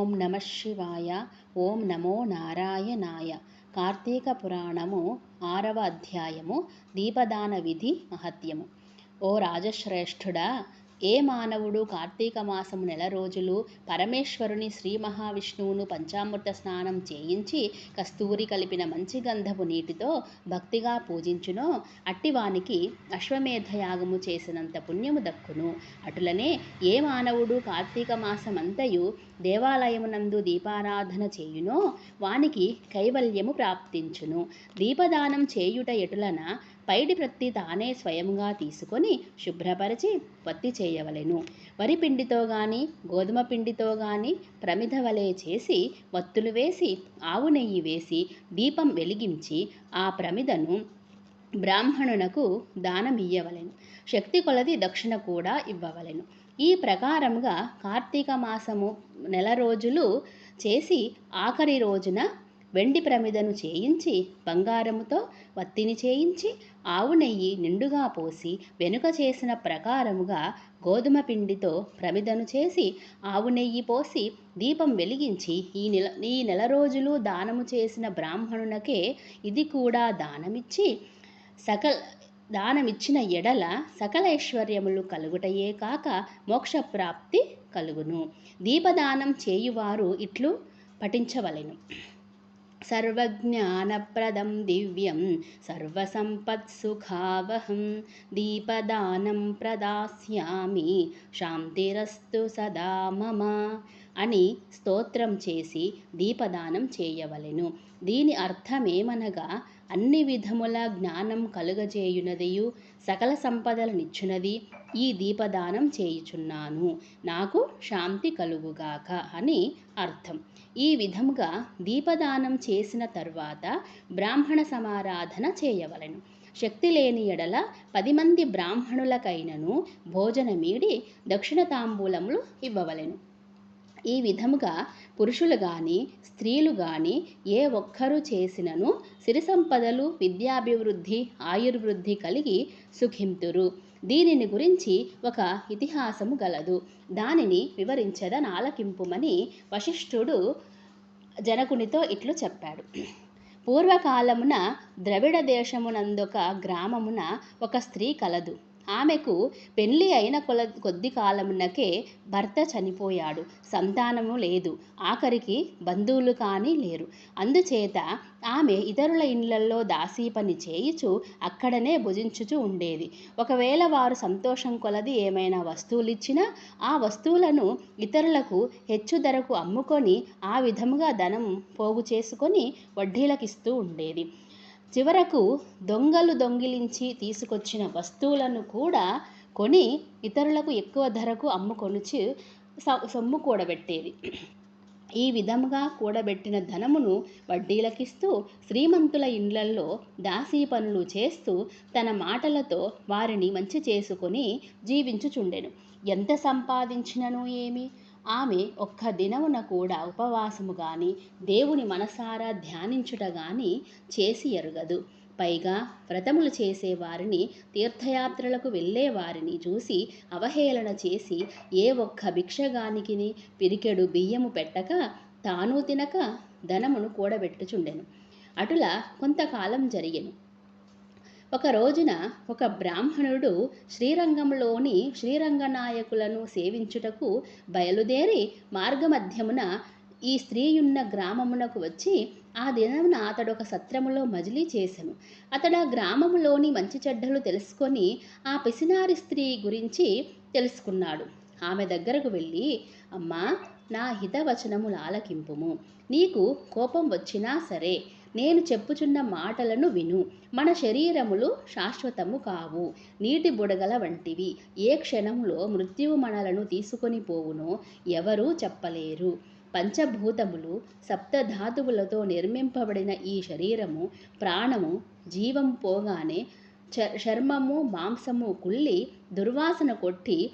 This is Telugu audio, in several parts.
ఓం నమ శివాయ ఓం నమో నారాయణాయ. కార్తీక పురాణము ఆరవ అధ్యాయము దీపదాన విధి మహత్యము. ఓ రాజశ్రేష్ఠుడా ఏ మానవుడు కార్తీక మాసము నెల రోజులు పరమేశ్వరుని శ్రీ మహావిష్ణువును పంచామృత స్నానం చేయించి కస్తూరి కలిపిన మంచి గంధపు నీటితో భక్తిగా పూజించునో అట్టివానికి అశ్వమేధ యాగము చేసినంత పుణ్యము దక్కును. అటులనే ఏ మానవుడు కార్తీక మాసమంతయు దేవాలయమునందు దీపారాధన చేయునో వానికి కైవల్యము ప్రాప్తించును. దీపదానం చేయుట ఎటులన పైడి ప్రత్తి తానే స్వయంగా తీసుకొని శుభ్రపరిచి వత్తి చేయవలెను. వరి పిండితో గాని గోధుమ పిండితో గాని ప్రమిద వలె చేసి వత్తులు వేసి ఆవు నెయ్యి వేసి దీపం వెలిగించి ఆ ప్రమిదను బ్రాహ్మణునకు దానమియ్యవలెను. శక్తి కొలది దక్షిణ కూడా ఇవ్వవలెను. ఈ ప్రకారముగా కార్తీక మాసము నెల రోజులు చేసి ఆఖరి రోజున వెండి ప్రమిదను చేయించి బంగారముతో వత్తిని చేయించి ఆవు నెయ్యి నిండుగా పోసి వెనుక చేసిన ప్రకారముగా గోధుమ పిండితో ప్రమిదను చేసి ఆవు నెయ్యి పోసి దీపం వెలిగించి ఈ నెల ఈ నెల రోజులు దానము చేసిన బ్రాహ్మణునకే ఇది కూడా దానమిచ్చి సకల దానమిచ్చిన ఎడల సకల ఐశ్వర్యములు కలుగుటయే కాక మోక్షప్రాప్తి కలుగును. దీపదానం చేయువారు ఇట్లు పఠించవలెను. సర్వజ్ఞానప్రదం దివ్యం సర్వసంపత్సుఖావహం దీపదానం ప్రదాస్యామి శాంతిరస్తు సదా మమ అని స్తోత్రం చేసి దీపదానం చేయవలెను. దీని అర్థమేమనగా అన్ని విధముల జ్ఞానం కలుగజేయునదియు సకల సంపదలనిచ్చునది ఈ దీపదానం చేయుచున్నాను. నాకు శాంతి కలుగుగాక అని అర్థం. ఈ విధముగా దీపదానం చేసిన తర్వాత బ్రాహ్మణ సమారాధన చేయవలెను. శక్తి లేని ఎడల పది మంది బ్రాహ్మణులకైనను భోజనమీడి దక్షిణ తాంబూలములు ఇవ్వవలెను. ఈ విధముగా పురుషులు గాని స్త్రీలు గాని ఏ ఒక్కరు చేసినను సిరి సంపదలు విద్యాభివృద్ధి ఆయుర్వృద్ధి కలిగి సుఖింతురు. దీనిని గురించి ఒక ఇతిహాసము గలదు. దానిని వివరించదన్ ఆలకింపుమని వశిష్ఠుడు జనకునితో ఇట్లు చెప్పాడు. పూర్వకాలమున ద్రవిడ దేశమునందొక గ్రామమున ఒక స్త్రీ కలదు. ఆమెకు పెళ్ళి అయిన కొల కొద్ది కాలమునకే భర్త చనిపోయాడు. సంతానము లేదు. ఆఖరికి బంధువులు కానీ లేరు. అందుచేత ఆమె ఇతరుల ఇండ్లలో దాసీ పని చేయుచు అక్కడనే భుజించుచు ఉండేది. ఒకవేళ వారు సంతోషం కొలది ఏమైనా వస్తువులు ఇచ్చినా ఆ వస్తువులను ఇతరులకు హెచ్చు ధరకు అమ్ముకొని ఆ విధముగా ధనం పోగు చేసుకొని వడ్డీలకిస్తూ ఉండేది. చివరకు దొంగలు దొంగిలించి తీసుకొచ్చిన వస్తువులను కూడా కొని ఇతరులకు ఎక్కువ ధరకు అమ్ముకొనుచి సొమ్ము కూడబెట్టేది. ఈ విధముగా కూడబెట్టిన ధనమును వడ్డీలకిస్తూ శ్రీమంతుల ఇండ్లల్లో దాసీ పనులు చేస్తూ తన మాటలతో వారిని మంచి చేసుకొని జీవించుచుండెను. ఎంత సంపాదించినను ఏమి? ఆమె ఒక్క దినమున కూడా ఉపవాసము గాని దేవుని మనసారా ధ్యానించుట గాని చేసి ఎరుగదు. పైగా వ్రతములు చేసేవారిని తీర్థయాత్రలకు వెళ్ళేవారిని చూసి అవహేళన చేసి ఏ ఒక్క భిక్షగానికిని పిరికెడు బియ్యము పెట్టక తాను తినక ధనమును కూడబెట్టుచుండెను. అటుల కొంతకాలం జరిగెను. ఒక రోజున ఒక బ్రాహ్మణుడు శ్రీరంగంలోని శ్రీరంగనాయకులను సేవించుటకు బయలుదేరి మార్గమధ్యమున ఈ స్త్రీయున్న గ్రామమునకు వచ్చి ఆ దినమున అతడు ఒక సత్రములో మజిలీ చేశాను అతడు ఆ గ్రామములోని మంచి చెడ్డలు తెలుసుకొని ఆ పిసినారి స్త్రీ గురించి తెలుసుకున్నాడు. ఆమె దగ్గరకు వెళ్ళి అమ్మా నా హితవచనములు ఆలకింపుము నీకు కోపం వచ్చినా సరే నేను చెప్పుచున్న మాటలను విను. మన శరీరములు శాశ్వతము కావు. నీటి బుడగల వంటివి. ఏ క్షణంలో మృత్యువు మనలను తీసుకొని పోవునో ఎవరూ చెప్పలేరు. పంచభూతములు సప్తధాతువులతో నిర్మింపబడిన ఈ శరీరము ప్రాణము జీవం పోగానే చర్మము మాంసము కుళ్ళి దుర్వాసన కొట్టి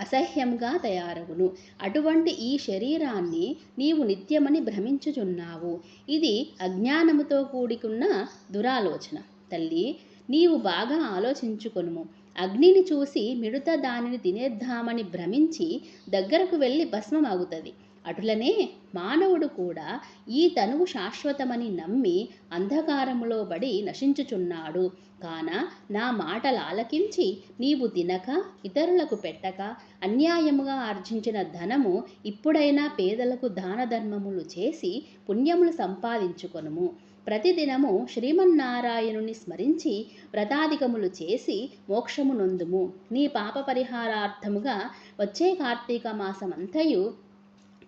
అసహ్యంగా తయారగును. అటువంటి ఈ శరీరాన్ని నీవు నిత్యమని భ్రమించుచున్నావు. ఇది అజ్ఞానముతో కూడికున్న దురాలోచన. తల్లి నీవు బాగా ఆలోచించుకొనుము. అగ్నిని చూసి మిడత దానిని తినేద్దామని భ్రమించి దగ్గరకు వెళ్ళి భస్మమాగుతుంది అటులనే మానవుడు కూడా ఈ తనువు శాశ్వతమని నమ్మి అంధకారములో బడి నశించుచున్నాడు. కాన నా మాటలు ఆలకించి నీవు తినక ఇతరులకు పెట్టక అన్యాయముగా ఆర్జించిన ధనము ఇప్పుడైనా పేదలకు దాన ధర్మములు చేసి పుణ్యములు సంపాదించుకొనుము. ప్రతిదినము శ్రీమన్నారాయణుని స్మరించి వ్రతాధికములు చేసి మోక్షము నొందుము. నీ పాప పరిహారార్థముగా వచ్చే కార్తీక మాసమంతయు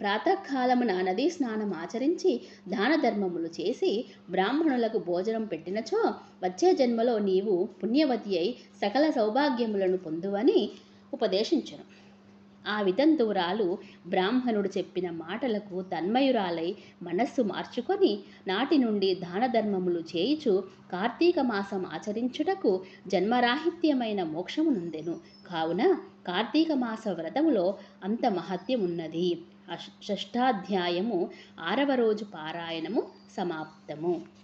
ప్రాతకాలమున నదీ స్నానం ఆచరించి దాన ధర్మములు చేసి బ్రాహ్మణులకు భోజనం పెట్టినచో వచ్చే జన్మలో నీవు పుణ్యవతి అయి సకల సౌభాగ్యములను పొందువని ఉపదేశించను. ఆ వితంతువురాలు బ్రాహ్మణుడు చెప్పిన మాటలకు తన్మయురాలై మనస్సు మార్చుకొని నాటి నుండి దాన ధర్మములు చేయుచు కార్తీక మాసం ఆచరించుటకు జన్మరాహిత్యమైన మోక్షమునుందెను కావున కార్తీక మాస వ్రతములో అంత మహత్యం ఉన్నది షష్ఠాధ్యాయము ఆరవ రోజు పారాయణము సమాప్తము.